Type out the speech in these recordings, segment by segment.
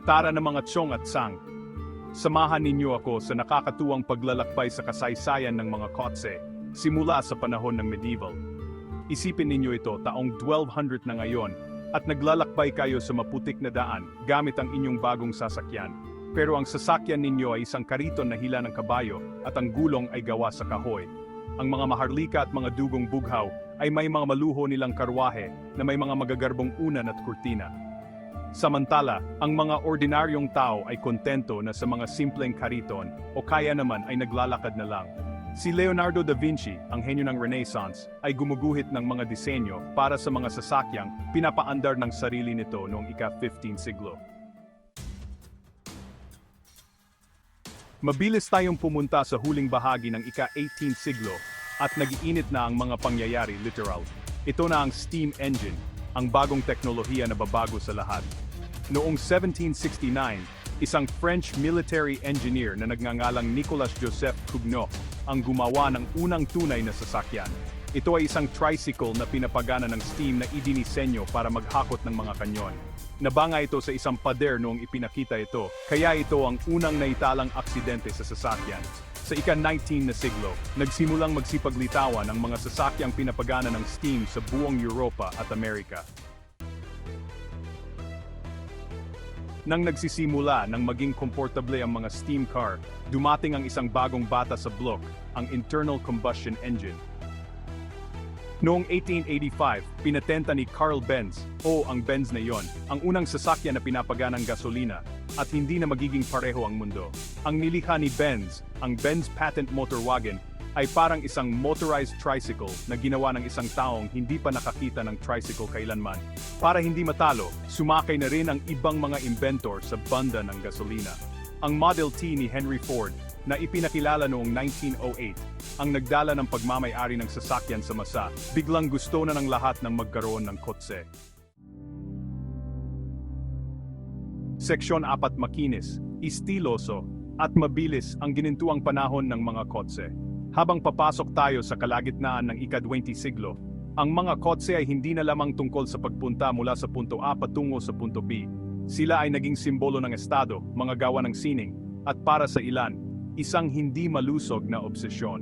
Tara na mga tsong at sang. Samahan ninyo ako sa nakakatuwang paglalakbay sa kasaysayan ng mga kotse, simula sa panahon ng medieval. Isipin ninyo ito taong 1200 na ngayon, at naglalakbay kayo sa maputik na daan gamit ang inyong bagong sasakyan. Pero ang sasakyan ninyo ay isang kariton na hila ng kabayo at ang gulong ay gawa sa kahoy. Ang mga maharlika at mga dugong bughaw ay may mga maluho nilang karwahe na may mga magagarbong unan at kurtina. Samantala, ang mga ordinaryong tao ay kontento na sa mga simpleng kariton o kaya naman ay naglalakad na lang. Si Leonardo da Vinci, ang henyo ng Renaissance, ay gumuguhit ng mga disenyo para sa mga sasakyang pinapaandar ng sarili nito noong ika-15 siglo. Mabilis tayong pumunta sa huling bahagi ng ika-18 siglo at nagiinit na ang mga pangyayari literal. Ito na ang steam engine, ang bagong teknolohiya na babago sa lahat. Noong 1769, isang French military engineer na nagngangalang Nicolas Joseph Cugnot ang gumawa ng unang tunay na sasakyan. Ito ay isang tricycle na pinapagana ng steam na idinisenyo para maghakot ng mga kanyon. Nabanga ito sa isang pader noong ipinakita ito, kaya ito ang unang naitalang aksidente sa sasakyan. Sa ika-19 na siglo, nagsimulang magsipaglitawan ang mga sasakyang pinapagana ng steam sa buong Europa at Amerika. Nang nagsisimula ng maging komportable ang mga steam car, dumating ang isang bagong bata sa block, ang internal combustion engine. Noong 1885, pinatenta ni Carl Benz, o ang Benz na yon, ang unang sasakyan na pinapaganang gasolina, at hindi na magiging pareho ang mundo. Ang nilikha ni Benz, ang Benz Patent Motor Wagon, ay parang isang motorized tricycle na ginawa ng isang taong hindi pa nakakita ng tricycle kailanman. Para hindi matalo, sumakay na rin ang ibang mga inventor sa banda ng gasolina. Ang Model T ni Henry Ford, na ipinakilala noong 1908, ang nagdala ng pagmamayari ng sasakyan sa masa, biglang gusto na ng lahat ng magkaroon ng kotse. Seksyon 4 Makinis, istiloso, at mabilis ang ginintuang panahon ng mga kotse. Habang papasok tayo sa kalagitnaan ng ika-20 siglo, ang mga kotse ay hindi na lamang tungkol sa pagpunta mula sa punto A patungo sa punto B. Sila ay naging simbolo ng estado, mga gawa ng sining, at para sa ilan, isang hindi malusog na obsesyon.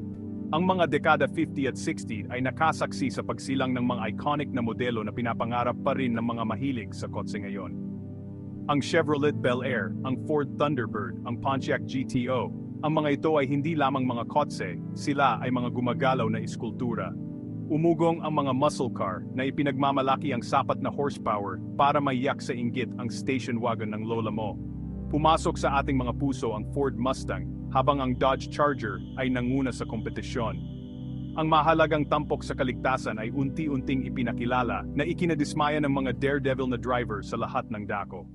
Ang mga dekada 50 at 60 ay nakasaksi sa pagsilang ng mga iconic na modelo na pinapangarap pa rin ng mga mahilig sa kotse ngayon. Ang Chevrolet Bel Air, ang Ford Thunderbird, ang Pontiac GTO, ang mga ito ay hindi lamang mga kotse, sila ay mga gumagalaw na iskultura. Umugong ang mga muscle car na ipinagmamalaki ang sapat na horsepower para maiyak sa inggit ang station wagon ng lola mo. Pumasok sa ating mga puso ang Ford Mustang habang ang Dodge Charger ay nanguna sa kompetisyon. Ang mahalagang tampok sa kaligtasan ay unti-unting ipinakilala na ikinadismaya ng mga daredevil na driver sa lahat ng dako.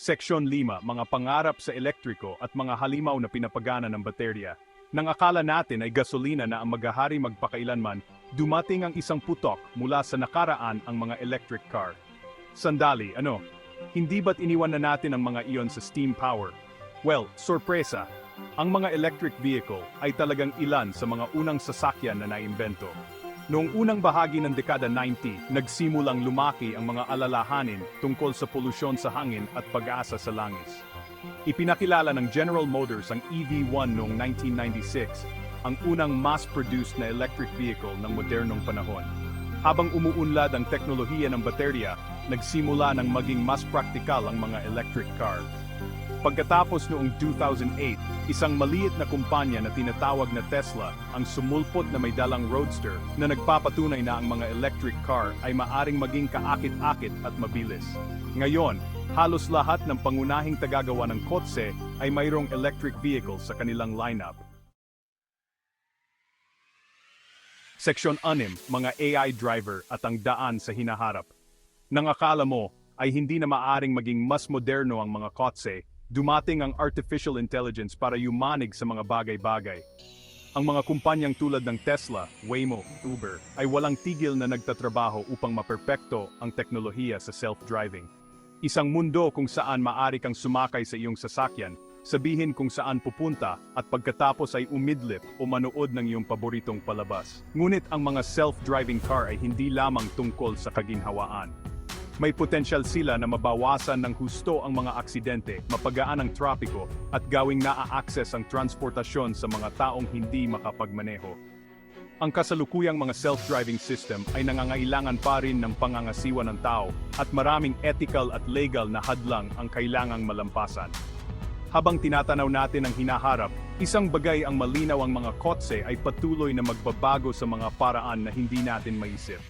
Seksyon 5, mga pangarap sa elektriko at mga halimaw na pinapagana ng baterya. Nang akala natin ay gasolina na ang maghahari magpakailanman, dumating ang isang putok mula sa nakaraan ang mga electric car. Sandali, ano? Hindi ba't iniwan na natin ang mga iyon sa steam power? Well, sorpresa. Ang mga electric vehicle ay talagang ilan sa mga unang sasakyan na naimbento. Noong unang bahagi ng dekada 90, nagsimulang lumaki ang mga alalahanin tungkol sa polusyon sa hangin at pag-asa sa langis. Ipinakilala ng General Motors ang EV1 noong 1996, ang unang mass-produced na electric vehicle ng modernong panahon. Habang umuunlad ang teknolohiya ng baterya, nagsimula ng maging mas praktikal ang mga electric car. Pagkatapos noong 2008, isang maliit na kumpanya na tinatawag na Tesla ang sumulpot na may dalang roadster na nagpapatunay na ang mga electric car ay maaring maging kaakit-akit at mabilis. Ngayon, halos lahat ng pangunahing tagagawa ng kotse ay mayroong electric vehicle sa kanilang lineup. Seksyon 6, mga AI driver at ang daan sa hinaharap. Nang akala mo ay hindi na maaring maging mas moderno ang mga kotse, dumating ang artificial intelligence para yumanig sa mga bagay-bagay. Ang mga kumpanyang tulad ng Tesla, Waymo, Uber ay walang tigil na nagtatrabaho upang maperpekto ang teknolohiya sa self-driving. Isang mundo kung saan maari kang sumakay sa iyong sasakyan, sabihin kung saan pupunta at pagkatapos ay umidlip o manood ng iyong paboritong palabas. Ngunit ang mga self-driving car ay hindi lamang tungkol sa kaginhawaan. May potensyal sila na mabawasan ng husto ang mga aksidente, mapagaan ang trapiko, at gawing naa-access ang transportasyon sa mga taong hindi makapagmaneho. Ang kasalukuyang mga self-driving system ay nangangailangan pa rin ng pangangasiwa ng tao at maraming ethical at legal na hadlang ang kailangang malampasan. Habang tinatanaw natin ang hinaharap, isang bagay ang malinaw ang mga kotse ay patuloy na magbabago sa mga paraan na hindi natin maisip.